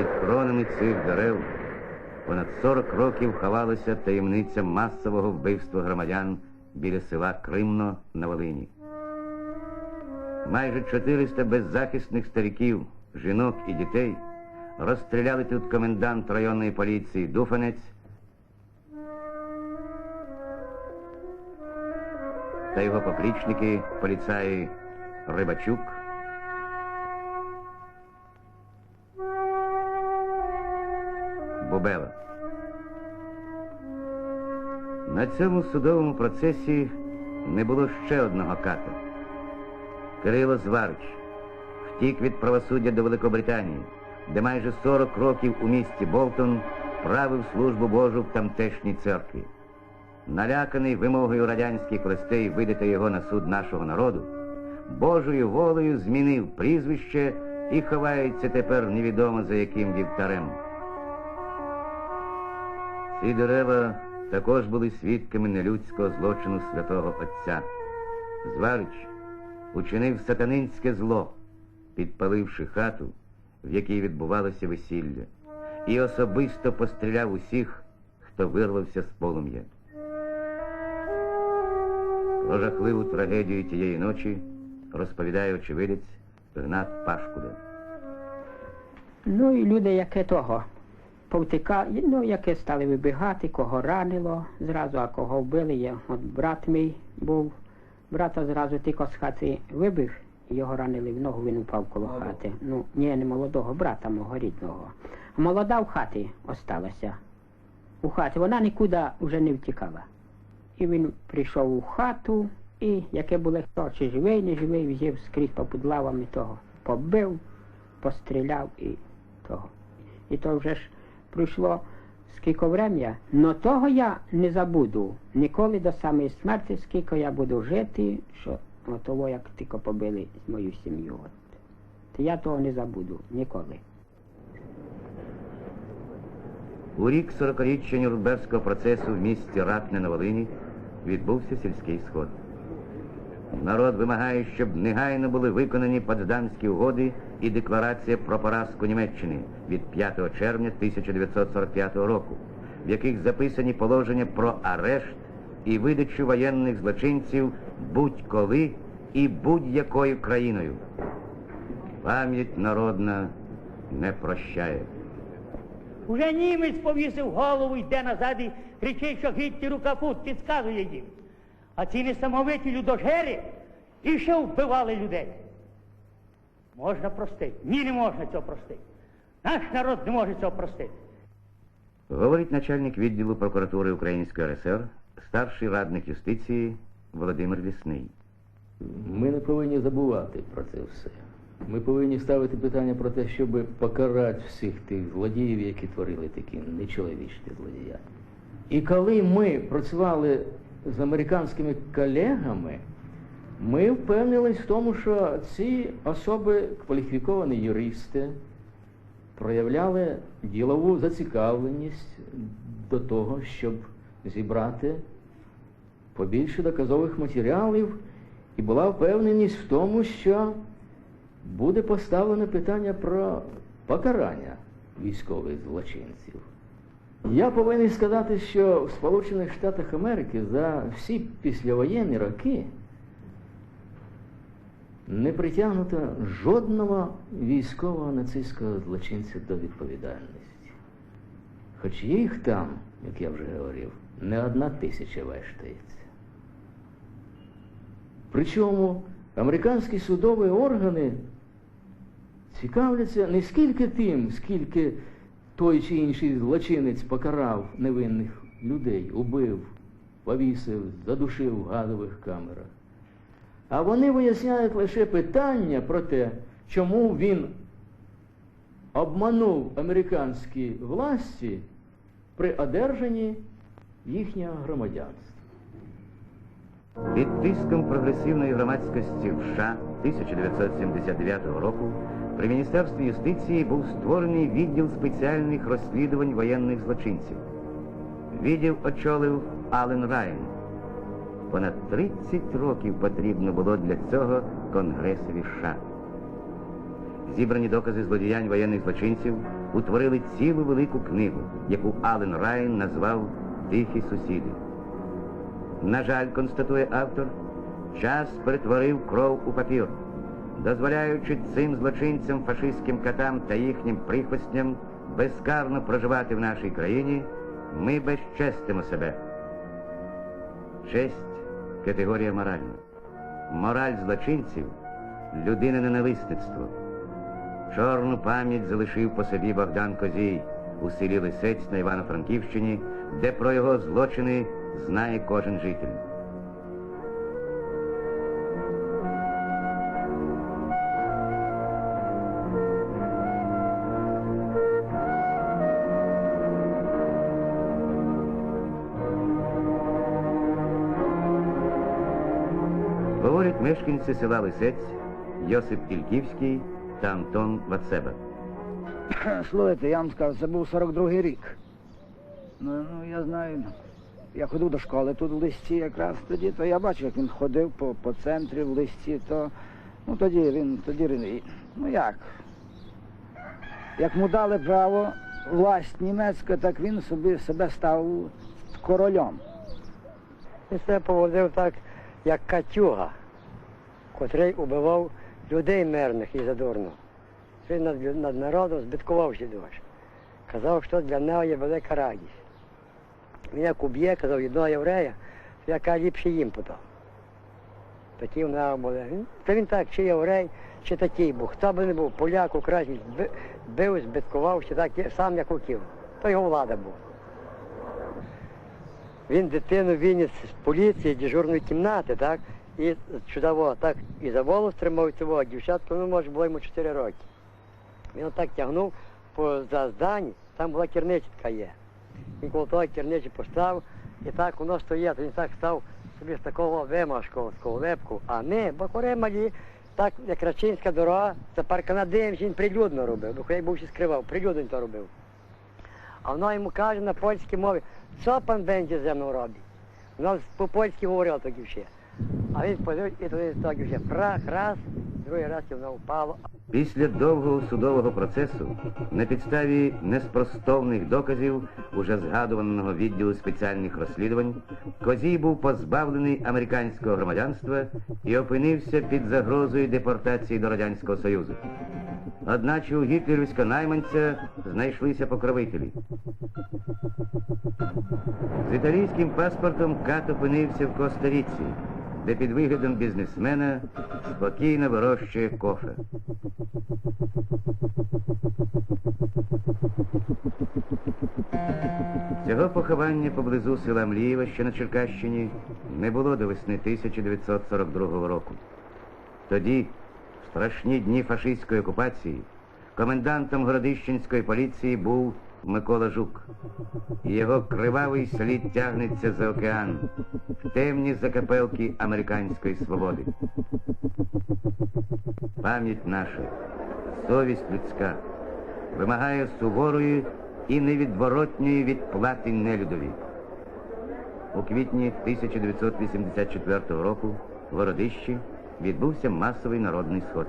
Під кронами цих дерев понад 40 років ховалася таємниця масового вбивства громадян біля села Кримно на Волині. Майже 400 беззахисних стариків, жінок і дітей розстріляли тут комендант районної поліції Дуфанець та його поплічники поліцаї Рибачук, Бубела. На цьому судовому процесі не було ще одного ката. Кирило Зварич втік від правосуддя до Великобританії, де майже 40 років у місті Болтон правив службу Божу в тамтешній церкві. Наляканий вимогою радянських властей видати його на суд нашого народу, Божою волею змінив прізвище і ховається тепер невідомо за яким вівтарем. Ці дерева також були свідками нелюдського злочину святого Отця. Зварич учинив сатанинське зло, підпаливши хату, в якій відбувалося весілля, і особисто постріляв усіх, хто вирвався з полум'я. Про жахливу трагедію тієї ночі розповідає очевидець Гнат Пашкуда. Ну і люди, яке того, повтикали, ну, яке стали вибігати, кого ранило зразу, а кого вбили. Є. От брат мій був, брата зразу тільки з хати вибіг, його ранили в ногу, він упав коло хати. Ну, ні, не молодого брата, мого рідного. Молода в хаті осталася. У хаті. Вона нікуди вже не втікала. І він прийшов у хату, і яке було хто, чи живий, не живий, взяв скрізь попід лавами того, побив, постріляв і того. І то вже ж пройшло скільки врем'я, но того я не забуду ніколи до самої смерті, скільки я буду жити, що того, як тільки побили мою сім'ю. От. Я того не забуду ніколи. У рік 40-річчя Нюрнберзького процесу в місті Ратне на Волині відбувся сільський сход. Народ вимагає, щоб негайно були виконані Потсдамські угоди і декларація про поразку Німеччини від 5 червня 1945 року, в яких записані положення про арешт і видачу воєнних злочинців будь-коли і будь-якою країною. Пам'ять народна не прощає. Уже німець повісив голову, йде назад і кричить, що Гітлеру капут, підказує їм. А ці несамовиті людожери і ще вбивали людей. Можна простити? Ні, не можна цього простити. Наш народ не може цього простити. Говорить начальник відділу прокуратури Української РСР, старший радник юстиції Володимир Лісний. Ми не повинні забувати про це все. Ми повинні ставити питання про те, щоб покарати всіх тих злодіїв, які творили такі нечоловічні злодіяння. І коли ми працювали з американськими колегами, ми впевнились в тому, що ці особи, кваліфіковані юристи, проявляли ділову зацікавленість до того, щоб зібрати побільше доказових матеріалів, і була впевненість в тому, що буде поставлено питання про покарання військових злочинців. Я повинен сказати, що в Сполучених Штатах Америки за всі післявоєнні роки не притягнуто жодного військового нацистського злочинця до відповідальності. Хоч їх там, як я вже говорив, не одна тисяча вештається. Причому американські судові органи цікавляться не скільки тим, скільки той чи інший злочинець покарав невинних людей, убив, повісив, задушив в газових камерах. А вони виясняють лише питання про те, чому він обманув американські власті при одержанні їхнього громадянства. Під тиском прогресивної громадськості в США 1979 року при Міністерстві юстиції був створений відділ спеціальних розслідувань воєнних злочинців. Відділ очолив Ален Райан. Понад 30 років потрібно було для цього Конгресові США. зібрані докази злодіянь воєнних злочинців утворили цілу велику книгу, яку Ален Райн назвав Тихі сусіди. На жаль, констатує автор, час перетворив кров у папір, дозволяючи цим злочинцям, фашистським катам та їхнім прихвостням безкарно проживати в нашій країні, ми безчестимо себе. Честь категорія моральна. Мораль злочинців людине ненависництво. Чорну пам'ять залишив по собі Богдан Козій у селі Лисець на Івано-Франківщині, де про його злочини знає кожен житель. Говорять мешканці села Лисець Йосип Ільківський та Антон Вацеба. Слухайте, я вам скажу, це був 42-й рік. Ну, ну я знаю. Я ходив до школи тут в листі якраз тоді, то я бачив, як він ходив по, по центрі в листі, то ну тоді він, тоді він, ну як? Як му дали право власть німецька, так він собі себе став королем. Він себе поводив так, як Катюга, котрий убивав людей мирних і задурно. Він над, над народом збиткувався дуже. Казав, що для нього є велика радість. Він як уб'є, казав, одного єврея, то яка ліпше їм подав. Такі в нього були. Та він так, чи єврей, чи такий був. Хто би не був, поляк, українець, би- бив, збиткувався так, сам як хотів. То його влада була. Він дитину виніс з поліції, дежурної кімнати, так? І чудово, так, і за волос тримав цього, дівчатку, ну, може, було йому 4 роки. Він отак тягнув по за здані, там була керничка є. Він коло того керничі поставив, і так воно стоїть, він так став собі з такого вимашку, з лепку. А ми, бакури малі, так як Рачинська дорога, це паркана дивимося, він прилюдно робив, бо як був ще скривав, прилюдно то робив. А вона йому каже на польській мові, що пан Бенді зі мною робить? Вона по-польськи говорила тоді ще. А він подивив, і тоді тоді вже прах, раз, другий раз і впала. Після довгого судового процесу на підставі неспростовних доказів уже згадуваного відділу спеціальних розслідувань Козій був позбавлений американського громадянства і опинився під загрозою депортації до Радянського Союзу. Одначе у гітлерівського найманця знайшлися покровителі. З італійським паспортом Кат опинився в Коста-Ріці, де під виглядом бізнесмена спокійно вирощує кофе. Цього поховання поблизу села Млієва, що на Черкащині, не було до весни 1942 року. Тоді, в страшні дні фашистської окупації, комендантом Городищенської поліції був Микола Жук. Його кривавий слід тягнеться за океан в темні закапелки американської свободи. Пам'ять наша, совість людська вимагає суворої і невідворотньої відплати нелюдові. У квітні 1984 року в Городищі відбувся масовий народний сход.